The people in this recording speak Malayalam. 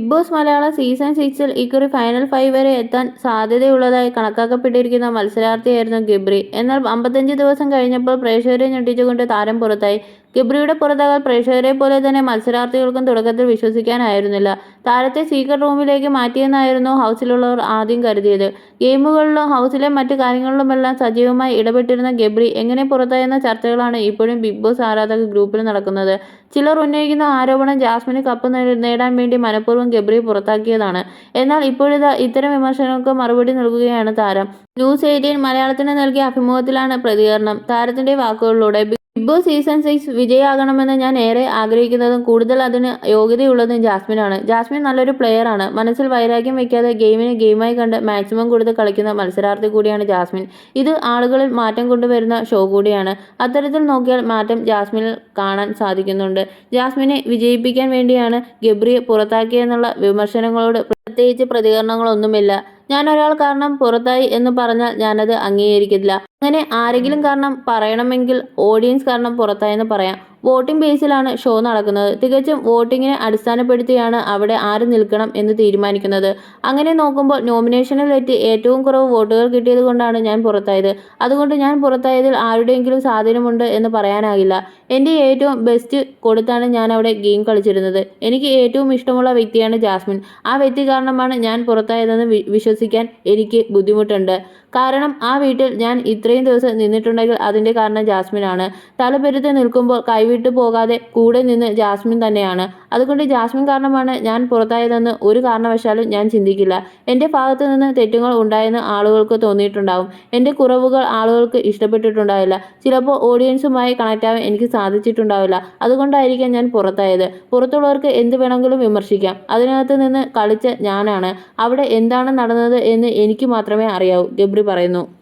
ബിഗ് ബോസ് മലയാളം സീസൺ സിക്സിൽ ഇക്കുറി ഫൈനൽ ഫൈവ് വരെ എത്താൻ സാധ്യതയുള്ളതായി കണക്കാക്കപ്പെട്ടിരിക്കുന്ന മത്സരാർത്ഥിയായിരുന്നു ഗിബ്രി. എന്നാൽ അമ്പത്തഞ്ച് ദിവസം കഴിഞ്ഞപ്പോൾ പ്രേക്ഷകരെ ഞെട്ടിച്ചുകൊണ്ട് താരം പുറത്തായി. ഗബ്രിയുടെ പുറത്തകൾ പ്രേക്ഷകരെ പോലെ തന്നെ മത്സരാർത്ഥികൾക്കും തുടക്കത്തിൽ വിശ്വസിക്കാനായിരുന്നില്ല. താരത്തെ സീക്രട്ട് റൂമിലേക്ക് മാറ്റിയെന്നായിരുന്നു ഹൗസിലുള്ളവർ ആദ്യം കരുതിയത്. ഗെയിമുകളിലും ഹൗസിലെ മറ്റു കാര്യങ്ങളിലുമെല്ലാം സജീവമായി ഇടപെട്ടിരുന്ന ഗബ്രി എങ്ങനെ പുറത്തായെന്ന ചർച്ചകളാണ് ഇപ്പോഴും ബിഗ് ബോസ് ആരാധക ഗ്രൂപ്പിൽ നടക്കുന്നത്. ചിലർ ഉന്നയിക്കുന്ന ആരോപണം ജാസ്മിന് കപ്പ് നേടാൻ വേണ്ടി മനഃപൂർവം ഗബ്രി പുറത്താക്കിയതാണ്. എന്നാൽ ഇപ്പോഴിതാ ഇത്തരം വിമർശനങ്ങൾക്ക് മറുപടി നൽകുകയാണ് താരം. ന്യൂസ് എയ്റ്റീൻ മലയാളത്തിന് നൽകിയ അഭിമുഖത്തിലാണ് പ്രതികരണം. താരത്തിന്റെ വാക്കുകളിലൂടെ ബിഗ് ബോസ് സീസൺ സിക്സ് വിജയാകണമെന്ന് ഞാൻ ഏറെ ആഗ്രഹിക്കുന്നതും കൂടുതൽ അതിന് യോഗ്യതയുള്ളതും ജാസ്മിനാണ്. ജാസ്മിൻ നല്ലൊരു പ്ലെയറാണ് മനസ്സിൽ വൈരാഗ്യം വയ്ക്കാതെ ഗെയിമിനെ ഗെയിമായി കണ്ട് മാക്സിമം കൊടുത്ത് കളിക്കുന്ന മത്സരാർത്ഥി കൂടിയാണ് ജാസ്മിൻ. ഇത് ആളുകളിൽ മാറ്റം കൊണ്ടുവരുന്ന ഷോ കൂടിയാണ്. അത്തരത്തിൽ നോക്കിയാൽ മാറ്റം ജാസ്മിനിൽ കാണാൻ സാധിക്കുന്നുണ്ട്. ജാസ്മിനെ വിജയിപ്പിക്കാൻ വേണ്ടിയാണ് ഗബ്രിയെ പുറത്താക്കിയെന്നുള്ള വിമർശനങ്ങളോട് പ്രത്യേകിച്ച് പ്രതികരണങ്ങളൊന്നുമില്ല. ഞാൻ ഒരാൾ കാരണം പുറത്തായി എന്ന് പറഞ്ഞാൽ ഞാനത് അംഗീകരിക്കില്ല അങ്ങനെ ആരെങ്കിലും കാരണം പറയണമെങ്കിൽ ഓഡിയൻസ് കാരണം പുറത്തായെന്ന് പറയാം. വോട്ടിംഗ് ബേസിലാണ് ഷോ നടക്കുന്നത്. തികച്ചും വോട്ടിങ്ങിനെ അടിസ്ഥാനപ്പെടുത്തിയാണ് അവിടെ ആര് നിൽക്കണം എന്ന് തീരുമാനിക്കുന്നത്. അങ്ങനെ നോക്കുമ്പോൾ നോമിനേഷനിൽ എത്തി ഏറ്റവും കുറവ് വോട്ടുകൾ കിട്ടിയത് കൊണ്ടാണ് ഞാൻ പുറത്തായത്. അതുകൊണ്ട് ഞാൻ പുറത്തായതിൽ ആരുടെയെങ്കിലും സ്വാധീനമുണ്ട് എന്ന് പറയാനാകില്ല. എന്റെ ഏറ്റവും ബെസ്റ്റ് കൊടുത്താണ് ഞാൻ അവിടെ ഗെയിം കളിച്ചിരുന്നത്. എനിക്ക് ഏറ്റവും ഇഷ്ടമുള്ള വ്യക്തിയാണ് ജാസ്മിൻ. ആ വ്യക്തി കാരണമാണ് ഞാൻ പുറത്തായതെന്ന് വിശ്വസിക്കാൻ എനിക്ക് ബുദ്ധിമുട്ടുണ്ട്. കാരണം ആ വീട്ടിൽ ഞാൻ ഇത്രയും ദിവസം നിന്നിട്ടുണ്ടെങ്കിൽ അതിന്റെ കാരണം ജാസ്മിനാണ്. തലപെരുത്ത് നിൽക്കുമ്പോൾ കൈവിട്ടു പോകാതെ കൂടെ നിന്ന് ജാസ്മിൻ തന്നെയാണ്. അതുകൊണ്ട് ജാസ്മിൻ കാരണമാണ് ഞാൻ പുറത്തായതെന്ന് ഒരു കാരണവശാലും ഞാൻ ചിന്തിക്കില്ല. എന്റെ ഭാഗത്തു നിന്ന് തെറ്റുകൾ ഉണ്ടായെന്ന് ആളുകൾക്ക് തോന്നിയിട്ടുണ്ടാവും. എന്റെ കുറവുകൾ ആളുകൾക്ക് ഇഷ്ടപ്പെട്ടിട്ടുണ്ടാവില്ല. ചിലപ്പോൾ ഓഡിയൻസുമായി കണക്റ്റ് ആവാൻ എനിക്ക് സാധിച്ചിട്ടുണ്ടാവില്ല. അതുകൊണ്ടായിരിക്കാം ഞാൻ പുറത്തായത്. പുറത്തുള്ളവർക്ക് എന്ത് വേണമെങ്കിലും വിമർശിക്കാം. അതിനകത്ത് നിന്ന് കളിച്ച ഞാനാണ്. അവിടെ എന്താണ് നടന്നത് എന്ന് എനിക്ക് മാത്രമേ അറിയാവൂ. ഗബ്രി പറയുന്നു.